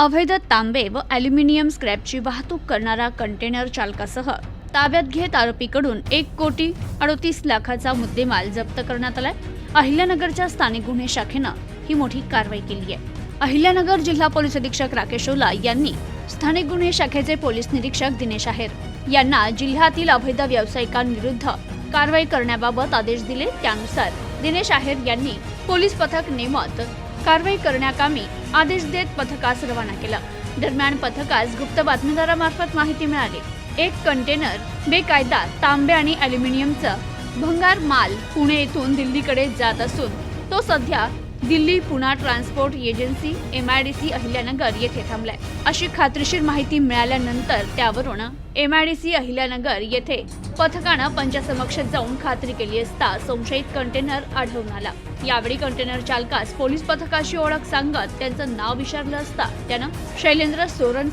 अवैध तांबे व ॲल्युमिनियम स्क्रॅपची वाहतूक करणारा कंटेनर चालकासह ताब्यात घेत आरोपीकडून एक कोटी अडोतीस लाखाचा मुद्देमाल जप्त करण्यात आलाय. अहिल्यानगरच्या स्थानिक गुन्हे शाखेनं ही मोठी कारवाई केली आहे अहिल्यानगर जिल्हा पोलीस अधीक्षक राकेश ओला यांनी स्थानिक गुन्हे शाखेचे पोलीस निरीक्षक दिनेश आहेर यांना जिल्ह्यातील अवैध व्यावसायिकांविरुद्ध कारवाई करण्याबाबत आदेश दिले. त्यानुसार दिनेश आहेर यांनी पोलीस पथक नेमत कारवाई करण्याकामी आदेश देत पथकास रवाना केलं. दरम्यान पथकास गुप्त बातमीदारामार्फत माहिती मिळाली. एक कंटेनर बेकायदा तांबे आणि अल्युमिनियमचं भंगार माल पुणे येथून दिल्लीकडे जात असून तो सध्या Delhi Pune transport agency M I D C Ahilyanagar येथे थांबलाय. अशी खात्रीशीर माहिती मिळाल्यानंतर त्यावरून M I D C Ahilyanagar येथे पथकानं पंचासमक्ष जाऊन खात्री केली असता संशयित कंटेनर आढळून आला. यावेळी कंटेनर चालकास पोलीस पथकाची ओळख सांगत त्यांचं नाव विचारलं असता त्यानं शैलेंद्र सोरन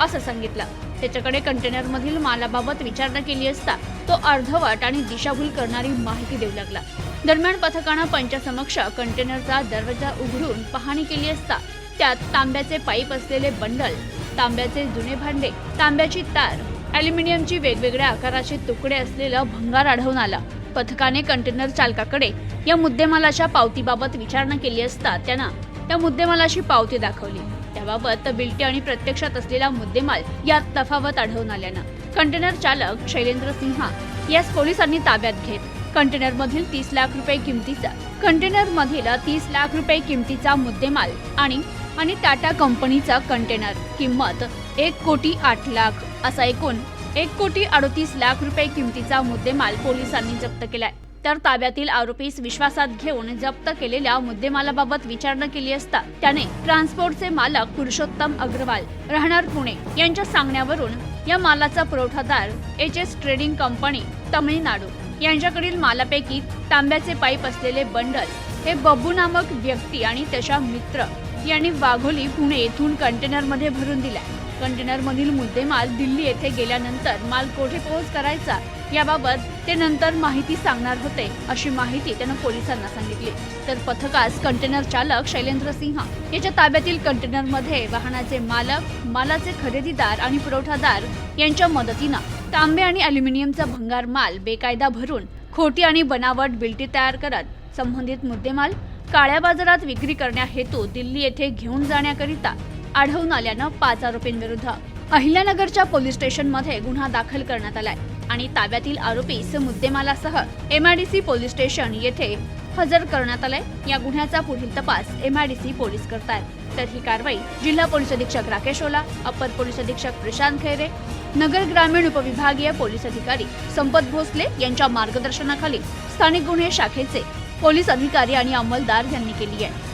असं सांगितलं. त्याच्याकडे कंटेनर मधील मालाबाबत विचारणा केली असता तो अर्धवट आणि दिशाभूल करणारी माहिती देऊ लागला. दरम्यान पथकानं पंचासमक्ष कंटेनरचा दरवाजा उघडून पाहणी केली असता त्यात तांब्याचे पाईप असलेले बंडल तांब्याचे जुने भांडे तांब्याची तार अॅल्युमिनियमची वेगवेगळ्या आकाराचे तुकडे असलेलं भंगार आढळून आला. पथकाने कंटेनर चालकाकडे या मुद्देमालाच्या पावतीबाबत विचारणा केली असता त्यांना त्या मुद्देमालाची पावती दाखवली. त्याबाबत बिलटे आणि प्रत्यक्षात असलेला मुद्देमाल यात तफावत आढळून आल्यानं कंटेनर चालक शैलेंद्र सिन्हा यास पोलिसांनी ताब्यात घेत कंटेनर मधील तीस लाख रुपये किमतीचा कंटेनर मधील तीस लाख रुपये किमतीचा मुद्देमाल आणि आणि टाटा कंपनीचा कंटेनर किंमत एक कोटी आठ लाख असा एकूण एक कोटी अडतीस लाख रुपये किमतीचा मुद्देमाल पोलिसांनी जप्त केलाय. तर ताब्यातील आरोपीस विश्वासात घेऊन जप्त केलेल्या मुद्देमालाबाबत विचारणा केली असता त्याने ट्रान्सपोर्टचे मालक पुरुषोत्तम अग्रवाल राहणार पुणे यांच्या सांगण्यावरून या मालाचा पुरवठादार H S trading company Tamil Nadu. यांच्याकडील मालापैकी तांब्याचे पाईप असलेले बंडल हे बब्बू नामक व्यक्ती आणि त्याच्या मित्र यांनी वाघोली पुणे येथून कंटेनरमध्ये भरून दिला कंटेनरमधील मुद्देमाल दिल्ली येथे गेल्यानंतर माल कोठे पोहोच करायचा याबाबत ते नंतर माहिती सांगणार होते अशी माहिती त्यानं पोलिसांना सांगितली. तर पथकास कंटेनर चालक शैलेंद्र सिंह याच्या ताब्यातील कंटेनरमध्ये वाहनाचे मालक मालाचे खरेदीदार आणि पुरवठादार यांच्या मदतीनं तांबे आणि अल्युमिनियमचा भंगार माल बेकायदा भरून खोटी आणि बनावट बिल्टी तयार करत संबंधित मुद्देमाल काळ्या बाजारात विक्री करण्या हेतू दिल्ली येथे घेऊन जाण्याकरिता आढळून आल्यानं पाच आरोपींविरुद्ध. अहिल्यानगरच्या पोलीस स्टेशनमध्ये गुन्हा दाखल करण्यात आलाय. आणि ताब्यातील आरोपीस मुद्देमालासह एमआयडीसी पोलीस स्टेशन येथे हजर करण्यात आलाय. या गुन्ह्याचा पुढील तपास एमआयडीसी पोलीस करतायत. तर ही कारवाई जिल्हा पोलीस अधीक्षक राकेश ओला अपर पोलीस अधीक्षक प्रशांत खैरे नगर ग्रामीण उपविभागीय पोलीस अधिकारी संपत भोसले यांच्या मार्गदर्शनाखाली स्थानिक गुन्हे शाखेचे पोलीस अधिकारी आणि अंमलदार यांनी केली आहे.